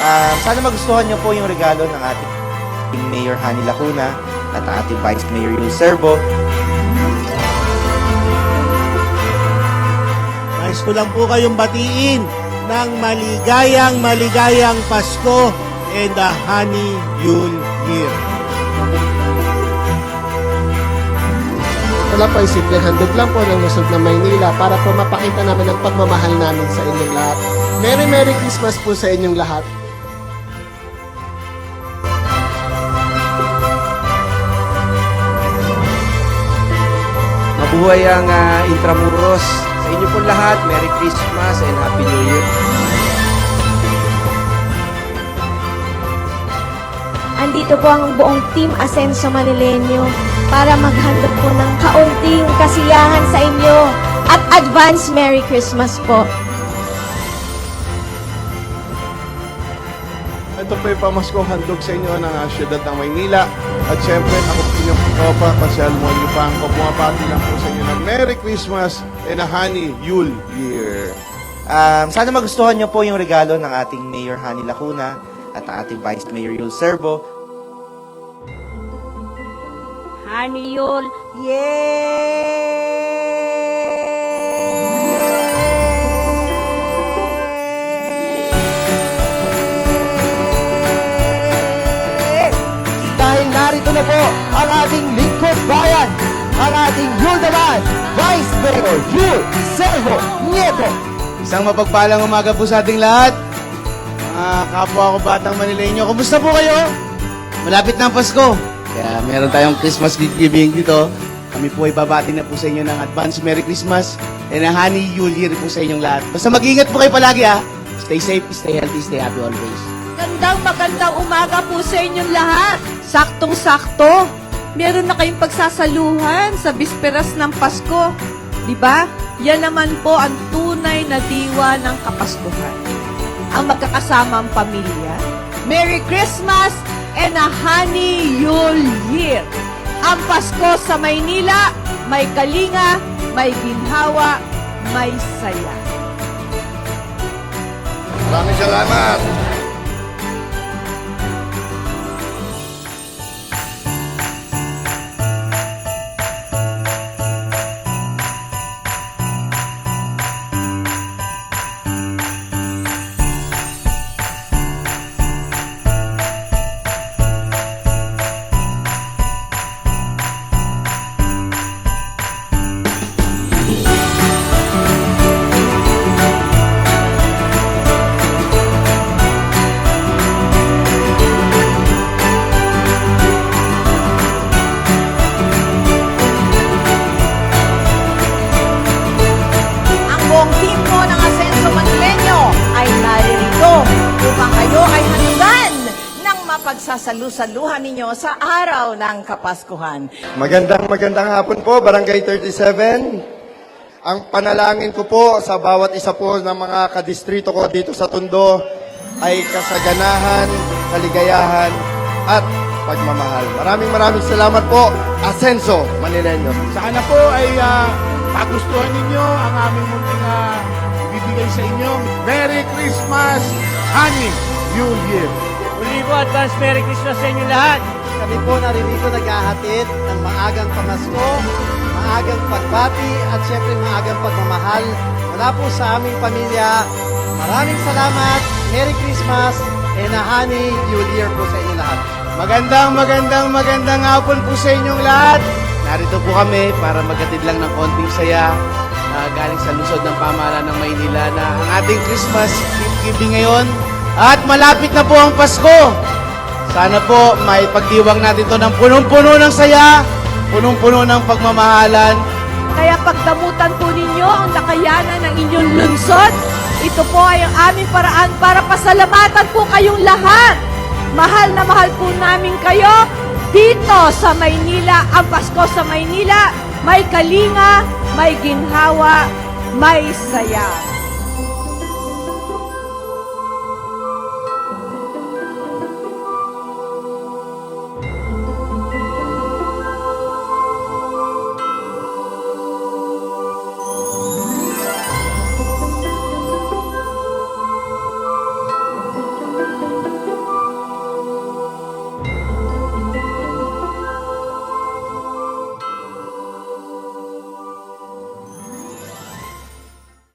Ah, sana magustuhan niyo po yung regalo ng ating Mayor Hani Lacuna at ating Vice Mayor Yul Servo. Nais ko lang po kayong batiin ng maligayang maligayang Pasko and the Honey Yule Year. Wala po ay simpleng handog lang po ng Luzon ng Maynila para po mapakita namin ang pagmamahal namin sa inyong lahat. Merry Merry Christmas po sa inyong lahat. Mabuhay ang ah, Intramuros. Sa inyo po lahat, Merry Christmas and Happy New Year. Andito po ang buong Team Asenso Manileño para maghandog po ng kaunting kasiyahan sa inyo at advance Merry Christmas po. Ito po yung pamaskong handog sa inyo ng uh, siyudad ng Maynila. At syempre, ako inyong katropa, Pascal Molipang ko. Pumapati lang po sa inyo ng Merry Christmas and a Honey Yule Year. Um, sana magustuhan niyo po yung regalo ng ating Mayor Hani Lacuna at ang ating Vice Mayor Yul Servo. Honey Yul, Dahil narito na po ang ating lingkod bayan, ang ating Yul naman, Vice Mayor Yul Servo Nieto. Isang mapagpalang umaga po sa ating lahat. Mga kapwa ko batang Manileño, kumusta po kayo? Malapit na ang Pasko. Kaya meron tayong Christmas giving dito. Kami po ay babati na po sa inyo ng advance Merry Christmas and a Honey Yule Year po sa inyong lahat. Basta mag-ingat po kayo palagi ha. Stay safe, stay healthy, stay happy always. Magandang magandang umaga po sa inyong lahat. Saktong-sakto. Meron na kayong pagsasaluhan sa bisperas ng Pasko. Di ba? Yan naman po ang tunay na diwa ng Kapaskuhan. Ang magkakasamang pamilya. Merry Christmas and a Honey Yule Year. Ang Pasko sa Maynila, may kalinga, may ginhawa, may saya. Maraming salamat! Ng mapagsasalu-saluhan ninyo sa araw ng Kapaskuhan. Magandang magandang hapon po, Barangay 37. Ang panalangin ko po sa bawat isa po ng mga kadistrito ko dito sa Tondo ay kasaganahan, kaligayahan, at pagmamahal. Maraming maraming salamat po, Asenso Manileño. Sana po ay ah, magustuhan ninyo ang aming munting uh, bibigay sa inyo. Merry Christmas, Honey Yule Year. Muli po, advance Merry Christmas sa inyo lahat. Kami po naririto naghahatid ng maagang pamasko, maagang pagbati at syempre maagang pagmamahal mula po sa aming pamilya. Maraming salamat, Merry Christmas, and a Honey Yule Year po sa inyo lahat. Magandang, magandang, magandang hapon po sa inyong lahat. Narito po kami para maghatid lang ng konting saya na galing sa lusod ng pamahalaan ng Maynila na ang ating Christmas gift giving ngayon. At malapit na po ang Pasko. Sana po may pagdiwang natin to ng punong-puno ng saya, punong-puno ng pagmamahalan, Kaya pagdamutan po ninyo ang nakayanan ng inyong lungsod. Ito po ay ang aming paraan para pasalamatan po kayong lahat. Mahal na mahal po namin kayo dito sa Maynila. Ang Pasko sa Maynila, may kalinga, may ginhawa, may saya.